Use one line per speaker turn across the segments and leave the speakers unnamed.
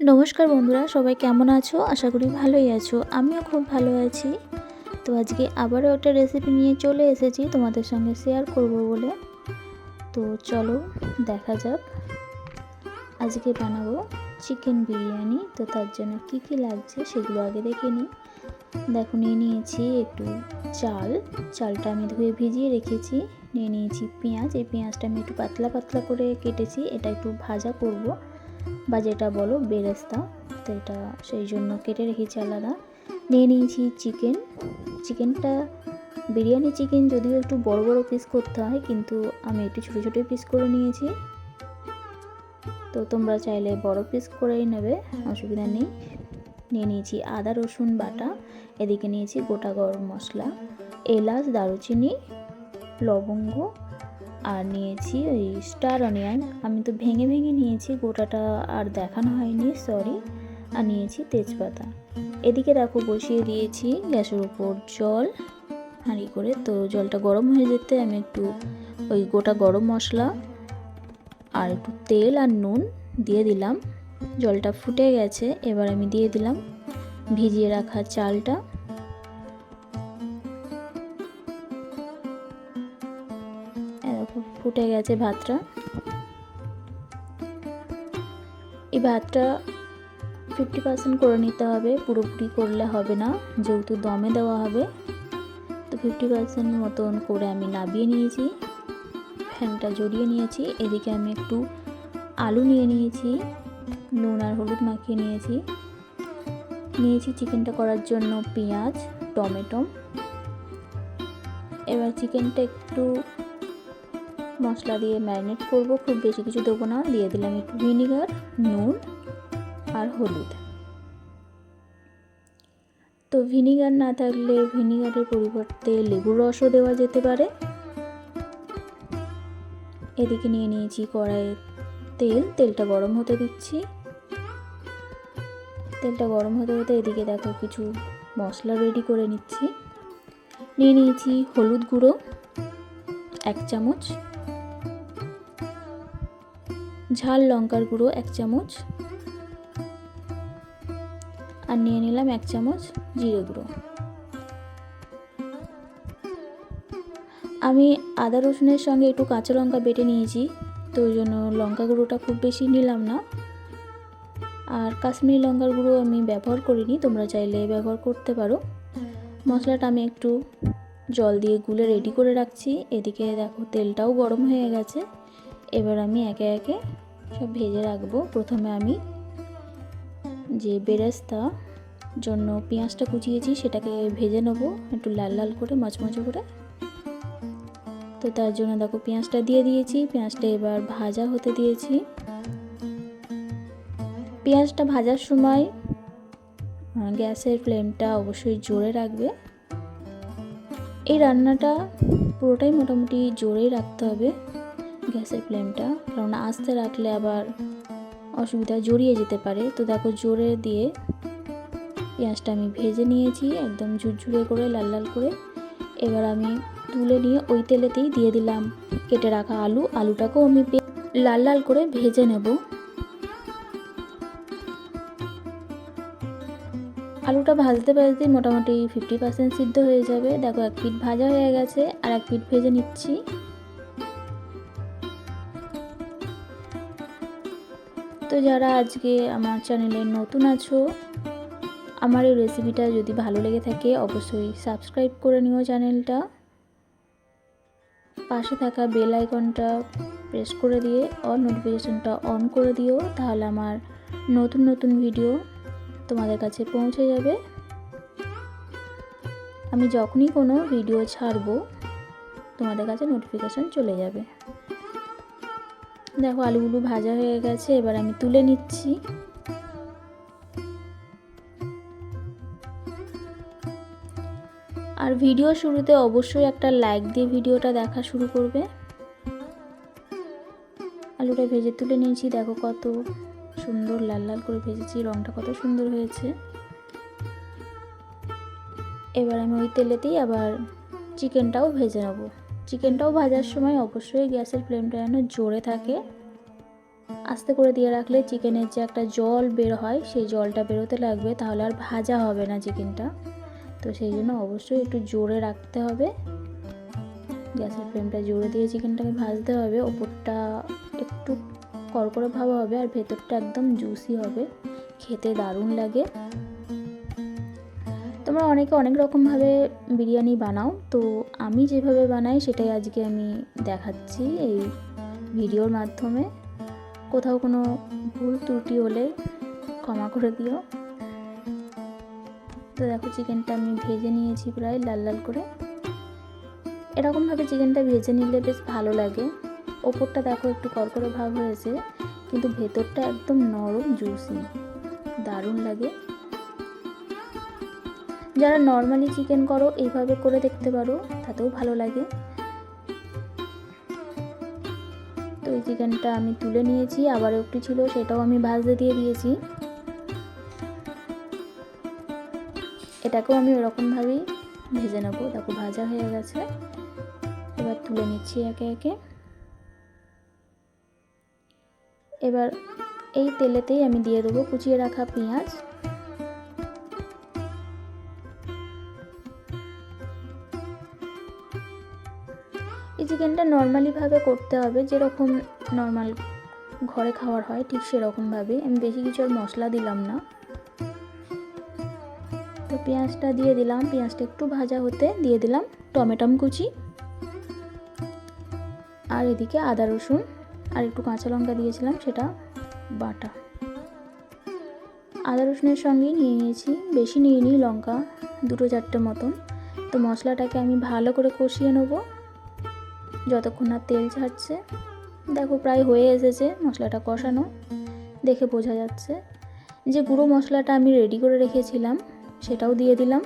নমস্কার বন্ধুরা, সবাই কেমন আছো? আশা করি ভালোই আছো। আমিও খুব ভালো আছি। তো আজকে আবারও একটা রেসিপি নিয়ে চলে এসেছি, তোমাদের সঙ্গে শেয়ার করব বলে। তো চলো, দেখা যাক। আজকে বানাবো চিকেন বিরিয়ানি। তো তার জন্য কি কি লাগছে সেগুলো আগে দেখে নিই। দেখো, নিয়ে নিয়েছি একটু চাল। চালটা আমি ধুয়ে ভিজিয়ে রেখেছি। নিয়ে নিয়েছি পেঁয়াজ। এই পেঁয়াজটা আমি একটু পাতলা পাতলা করে কেটেছি। এটা একটু ভাজা করব। বা যেটা বলো বেরেস্তা, তো এটা সেই জন্য কেটে রেখেছি আলাদা। নিয়ে নিয়েছি চিকেন। চিকেনটা, বিরিয়ানি চিকেন যদিও একটু বড় বড় পিস করতে হয়, কিন্তু আমি একটু ছোটো ছোটো পিস করে নিয়েছি। তো তোমরা চাইলে বড় পিস করেই নেবে, অসুবিধা নেই। নিয়ে নিয়েছি আদা, রসুন বাটা, এদিকে নিয়েছি গোটা গরম মশলা, এলাচ, দারুচিনি, লবঙ্গ আর নিয়েছি ওই স্টার অনিয়ন। আমি তো ভেঙে ভেঙে নিয়েছি, গোটাটা আর দেখানো হয়নি সরি আর নিয়েছি তেজপাতা। এদিকে দেখো বসিয়ে দিয়েছি গ্যাসের উপর জল। হাঁড়ি করে তো জলটা গরম হয়ে যেতে আমি একটু ওই গোটা গরম মশলা আর একটু তেল আর নুন দিয়ে দিলাম। জলটা ফুটে গেছে, এবার আমি দিয়ে দিলাম ভিজিয়ে রাখা চালটা। ফুটে গেছে ভাতটা। এই ভাতটা ফিফটি পার্সেন্ট করে নিতে হবে, পুরোপুরি করলে হবে না, যেহেতু দমে দেওয়া হবে। তো ফিফটি পার্সেন্ট মতন করে আমি নাবিয়ে নিয়েছি, ফ্যানটা জড়িয়ে নিয়েছি, এদিকে আমি একটু আলু নিয়ে নিয়েছি, নুন আর হলুদ মাখিয়ে নিয়েছি। নিয়েছি চিকেনটা করার জন্য পেঁয়াজ, টমেটো। এবার চিকেনটা একটু মশলা দিয়ে ম্যারিনেট করব। খুব বেশি কিছু দেবো না। দিয়ে দিলাম একটু ভিনিগার, নুন আর হলুদ। তো ভিনিগার না থাকলে ভিনিগারের পরিবর্তে লেবুর রসও দেওয়া যেতে পারে। এদিকে নিয়ে নিয়েছি কড়াইয়ে তেল। তেলটা গরম হতে দিচ্ছি। তেলটা গরম হতে হতে এদিকে দেখো কিছু মশলা রেডি করে নিচ্ছি। নিয়ে নিয়েছি হলুদ গুঁড়ো, এক চামচ। ঝাল লঙ্কার গুঁড়ো এক চামচ। আর নিয়ে নিলাম এক চামচ জিরে গুঁড়ো। আমি আদা রসুনের সঙ্গে একটু কাঁচা লঙ্কা বেটে নিয়েছি, তো ওই জন্য লঙ্কা গুঁড়োটা খুব বেশি নিলাম না। আর কাশ্মীরি লঙ্কার গুঁড়ো আমি ব্যবহার করিনি, তোমরা চাইলে ব্যবহার করতে পারো। মশলাটা আমি একটু জল দিয়ে গুলে রেডি করে রাখছি। এদিকে দেখো তেলটাও গরম হয়ে গেছে। এবার আমি একে একে সব ভেজে রাখব। প্রথমে আমি যে বেরেস্তা জন্য পেঁয়াজটা কুচিয়েছি, সেটাকে ভেজে নেব। একটু লাল লাল করে, মচমচে করে। তো তার জন্য দেখো পেঁয়াজটা দিয়ে দিয়েছি। পেঁয়াজটা এবার ভাজা হতে দিয়েছি। পেঁয়াজটা ভাজার সময় গ্যাসের ফ্লেমটা অবশ্যই জোরে রাখবে। এই রান্নাটা পুরোটাই মোটামুটি জোরেই রাখতে হবে। গ্যাসের ফ্লেমটা কারণ আস্তে রাখলে আবার অসুবিধা জড়িয়ে যেতে পারে। তো দেখো, জোরে দিয়ে পেঁয়াজটা আমি ভেজে নিয়েছি, একদম ঝুরঝুরে করে, লাল লাল করে। এবার আমি তুলে নিয়ে ওই তেলেতেই দিয়ে দিলাম কেটে রাখা আলু। আলুটাকেও আমি লাল লাল করে ভেজে নেব। আলুটা ভাজতে ভাজতে মোটামুটি ফিফটি পার্সেন্ট সিদ্ধ হয়ে যাবে। দেখো, এক পিঠ ভাজা হয়ে গেছে, আর এক পিঠ ভেজে নিচ্ছি। তো যারা আজকে আমার চ্যানেলে নতুন আছো, আমার এই রেসিপিটা যদি ভালো লেগে থাকে, অবশ্যই সাবস্ক্রাইব করে নিও চ্যানেলটা। পাশে থাকা বেল আইকনটা প্রেস করে দিয়ে অল নোটিফিকেশনটা অন করে দিও, তাহলে আমার নতুন নতুন ভিডিও তোমাদের কাছে পৌঁছে যাবে। আমি যখনই কোনো ভিডিও ছাড়বো, তোমাদের কাছে নোটিফিকেশান চলে যাবে। দেখো আলুগুলো ভাজা হয়ে গেছে, এবার আমি তুলে নিচ্ছি। আর ভিডিও শুরুতে অবশ্যই একটা লাইক দিয়ে ভিডিওটা দেখা শুরু করবে। আলুটা ভেজে তুলে নিয়েছি, দেখো কত সুন্দর লাল লাল করে ভেজেছি রঙটা কত সুন্দর হয়েছে। এবার আমি ওই তেলেতেই আবার চিকেনটাও ভেজে নেব। চিকেনটাও ভাজার সময় অবশ্যই গ্যাসের ফ্লেমটা যেন জোরে থাকে। আস্তে করে দিয়ে রাখলে চিকেনের যে একটা জল বের হয়, সেই জলটা বেরোতে লাগবে, তাহলে আর ভাজা হবে না চিকেনটা তো সেই জন্য অবশ্যই একটু জোরে রাখতে হবে। গ্যাসের ফ্লেমটা জোরে দিয়ে চিকেনটাকে ভাজতে হবে। ওপরটা একটু কড়কড়ে ভাব হবে আর ভেতরটা একদম জুসি হবে। খেতে দারুণ লাগে। তোমরা অনেকে অনেক রকমভাবে বিরিয়ানি বানাও, তো আমি যেভাবে বানাই সেটাই আজকে আমি দেখাচ্ছি এই ভিডিওর মাধ্যমে। কোথাও কোনো ভুল ত্রুটি হলে ক্ষমা করে দিও। তো দেখো চিকেনটা আমি ভেজে নিয়েছি প্রায় লাল লাল করে। এরকমভাবে চিকেনটা ভেজে নিলে বেশ ভালো লাগে। ওপরটা দেখো একটু কড়কড়ে ভাব হয়েছে, কিন্তু ভেতরটা একদম নরম, জুসি। দারুণ লাগে। যারা নর্মালি চিকেন করো, এইভাবে করে দেখতে পারো, তাতেও ভালো লাগে। তো এই চিকেনটা আমি তুলে নিয়েছি আবার একটু ছিল, সেটাও আমি ভাজতে দিয়ে দিয়েছি। এটাকেও আমি ওরকমভাবেই ভেজে নেব। দেখো, ভাজা হয়ে গেছে। এবার তুলে নিচ্ছি একে একে। এবার এই তেলেতেই আমি দিয়ে দেবো কুচিয়ে রাখা পেঁয়াজ। চিকেনটা নর্মালিভাবে করতে হবে, যেরকম নর্মাল ঘরে খাওয়ার হয় ঠিক সেরকমভাবে আমি বেশি কিছু আর মশলা দিলাম না। তো পেঁয়াজটা দিয়ে দিলাম, পেঁয়াজটা একটু ভাজা হতে দিয়ে দিলাম টমেটম কুচি। আর এদিকে আদা রসুন আর একটু কাঁচা লঙ্কা দিয়েছিলাম, সেটা বাটা। আদা রসুনের সঙ্গেই নিয়ে নিয়েছি, বেশি নিয়ে নিই লঙ্কা দুটো চারটে মতন। তো মশলাটাকে আমি ভালো করে কষিয়ে নেব। যতক্ষণ না তেল ছাড়ছে। দেখো প্রায় হয়ে এসেছে মশলাটা কষানো, দেখে বোঝা যাচ্ছে। যে গুঁড়ো মশলাটা আমি রেডি করে রেখেছিলাম, সেটাও দিয়ে দিলাম।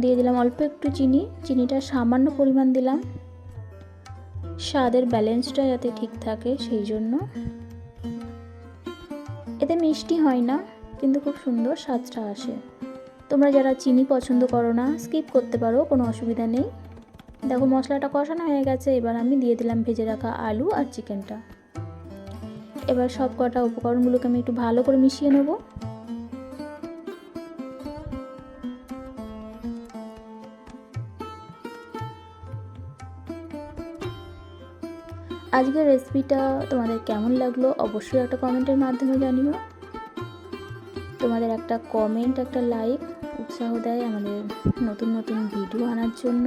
দিয়ে দিলাম অল্প একটু চিনি, চিনিটা সামান্য পরিমাণ দিলাম। স্বাদের ব্যালেন্সটা যাতে ঠিক থাকে সেই জন্য। এতে মিষ্টি হয় না, কিন্তু খুব সুন্দর স্বাদটা আসে। তোমরা যারা চিনি পছন্দ করো না স্কিপ করতে পারো, কোনো অসুবিধা নেই। দেখো মশলাটা কষানো হয়ে গেছে, এবার আমি দিয়ে দিলাম ভেজে রাখা আলু আর চিকেনটা। এবার সব কটা উপকরণগুলোকে আমি একটু ভালো করে মিশিয়ে নেব। আজকের রেসিপিটা তোমাদের কেমন লাগল অবশ্যই একটা কমেন্টের মাধ্যমে জানিও। তোমাদের একটা কমেন্ট একটা লাইক উৎসাহ দেয় আমাদের নতুন নতুন ভিডিও আনার জন্য।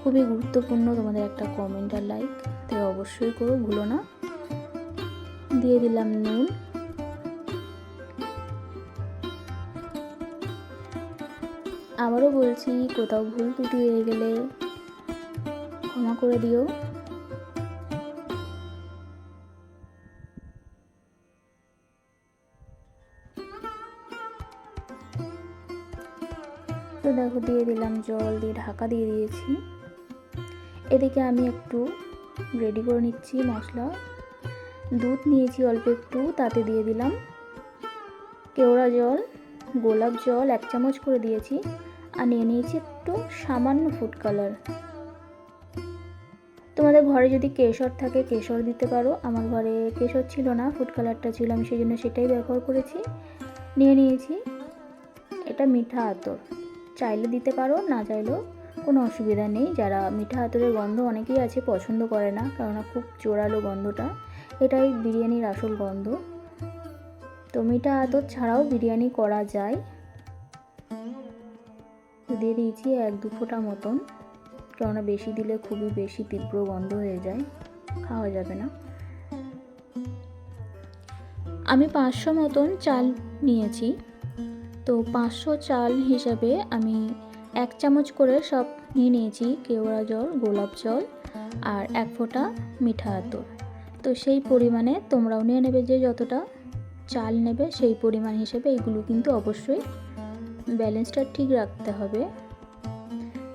খুবই গুরুত্বপূর্ণ তোমাদের একটা কমেন্ট আর লাইক তাই অবশ্যই করো, ভুলো না। দিয়ে দিলাম নুন। আবারও বলছি, কোথাও ভুল ত্রুটি হয়ে গেলে ক্ষমা করে দিও। তো দেখো, দিয়ে দিলাম জল, দিয়ে ঢাকা দিয়ে দিয়েছি। এদিকে আমি একটু রেডি করে নিচ্ছি মশলা। দুধ নিয়েছি অল্প একটু, তাতে দিয়ে দিলাম কেওড়া জল, গোলাপ জল এক চামচ করে দিয়েছি আর নিয়ে নিয়েছি একটু সামান্য ফুড কালার তোমাদের ঘরে যদি কেশর থাকে, কেশর দিতে পারো। আমার ঘরে কেশর ছিল না ফুড কালারটা ছিল, আমি সেই জন্য সেটাই ব্যবহার করেছি। নিয়ে নিয়েছি, এটা মিঠা আতর। চাইলে দিতে পারো, না চাইলেও কোনো অসুবিধা নেই। যারা মিঠা আতরের গন্ধ অনেকেই আছে, পছন্দ করে না, কেননা খুব জোরালো গন্ধটা। এটাই বিরিয়ানির আসল গন্ধ। তো মিঠা আতর ছাড়াও বিরিয়ানি করা যায়। দিয়ে দিয়েছি এক দু ফোঁটা মতন, কেননা বেশি দিলে খুবই বেশি তীব্র গন্ধ হয়ে যায়, খাওয়া যাবে না। আমি পাঁচশো মতন চাল নিয়েছি। তো পাঁচশো চাল হিসাবে আমি এক চামচ করে সব নিয়ে নিয়েছি কেওড়া জল, গোলাপ জল আর এক ফোঁটা মিঠা আতর। তো সেই পরিমাণে তোমরাও নিয়ে নেবে যে যতটা চাল নেবে সেই পরিমাণ হিসেবে এইগুলো কিন্তু অবশ্যই ব্যালেন্সটা ঠিক রাখতে হবে।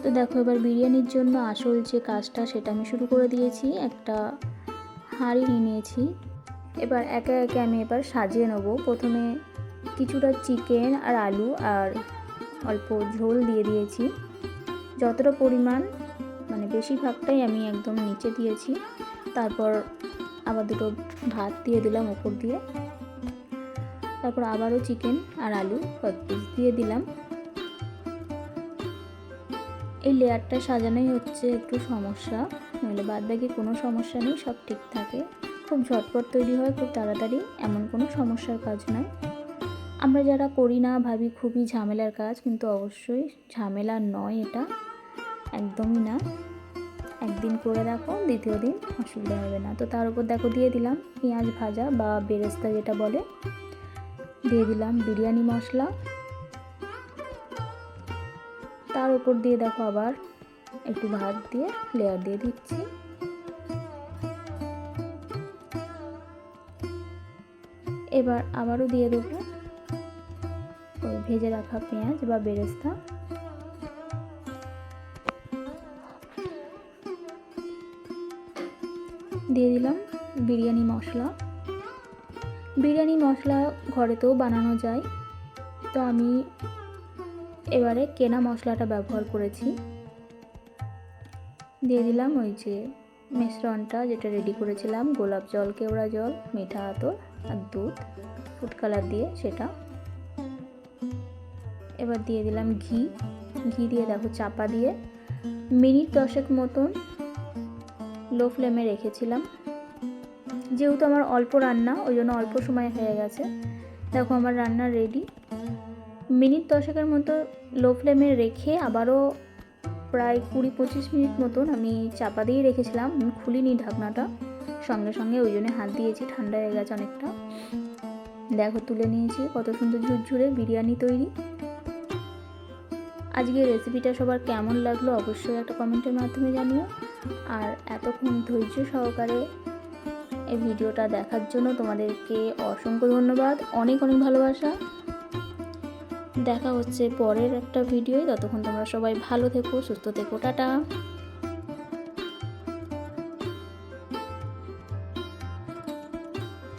তো দেখো এবার বিরিয়ানির জন্য আসল যে কাজটা সেটা আমি শুরু করে দিয়েছি, একটা হাঁড়ি নিয়ে নিয়েছি। এবার একে একে আমি এবার সাজিয়ে নেব। প্রথমে কিছুটা চিকেন আর আলু আর অল্প ঝোল দিয়ে দিয়েছি। যতটা পরিমাণ মানে বেশিরভাগটাই আমি একদম নিচে দিয়েছি। তারপর আবার দুটো ভাত দিয়ে দিলাম ওপর দিয়ে। তারপর আবারও চিকেন আর আলু কত পিস দিয়ে দিলাম। এই লেয়ারটা সাজানোই হচ্ছে একটু সমস্যা নইলে বাদ বাকি কোনো সমস্যা নেই, সব ঠিক থাকে। খুব ঝটপট তৈরি হয়, খুব তাড়াতাড়ি, এমন কোনো সমস্যার কাজ নয়। আমরা যারা করি না ভাবি খুবই ঝামেলার কাজ, কিন্তু অবশ্যই ঝামেলা নয় এটা, একদমই না। একদিন করে দেখো, দ্বিতীয় দিন অসুবিধা হবে না। তো তার উপর দেখো দিয়ে দিলাম পেঁয়াজ ভাজা বা বেরেস্তা যেটা বলে, দিয়ে দিলাম বিরিয়ানি মশলা। তার উপর দিয়ে দেখো আবার একটু ভাত দিয়ে লেয়ার দিয়ে দিচ্ছি। এবার আবারও দিয়ে দেবো ওই ভেজে রাখা পেঁয়াজ বা বেরেস্তা। দিয়ে দিলাম বিরিয়ানি মশলা। বিরিয়ানি মশলা ঘরেতেও বানানো যায়। তো আমি এবারে কেনা মশলাটা ব্যবহার করেছি। দিয়ে দিলাম ওই যে মিশ্রণটা যেটা রেডি করেছিলাম, গোলাপ জল, কেওড়া জল, মিঠা আতর আর দুধ ফুড কালার দিয়ে সেটা। এবার দিয়ে দিলাম ঘি। ঘি দিয়ে দেখো চাপা দিয়ে মিনিট দশেক মতন লো ফ্লেমে রেখেছিলাম। যেহেতু আমার অল্প রান্না, ওই জন্য অল্প সময় হয়ে গেছে। দেখো আমার রান্না রেডি মিনিট দশেকের মতো লো ফ্লেমে রেখে আবারও প্রায় কুড়ি পঁচিশ মিনিট মতন আমি চাপা দিয়ে রেখেছিলাম। আমি খুলিনি ঢাকনাটা। সঙ্গে সঙ্গে ওই জন্য হাত দিয়েছি, ঠান্ডা হয়ে গেছে অনেকটা। দেখো তুলে নিয়েছি, কত সুন্দর ঝুরঝুরে বিরিয়ানি তৈরি। আজকে রেসিপিটা সবার কেমন লাগল অবশ্যই একটা কমেন্টের মাধ্যমে জানিও। আর এতক্ষণ ধৈর্য সহকারে এই ভিডিওটা দেখার জন্য তোমাদেরকে অসংখ্য ধন্যবাদ। অনেক অনেক ভালোবাসা। দেখা হচ্ছে পরের একটা ভিডিওয় ততক্ষণ তোমরা সবাই ভালো থেকো, সুস্থ থেকো। টাটা।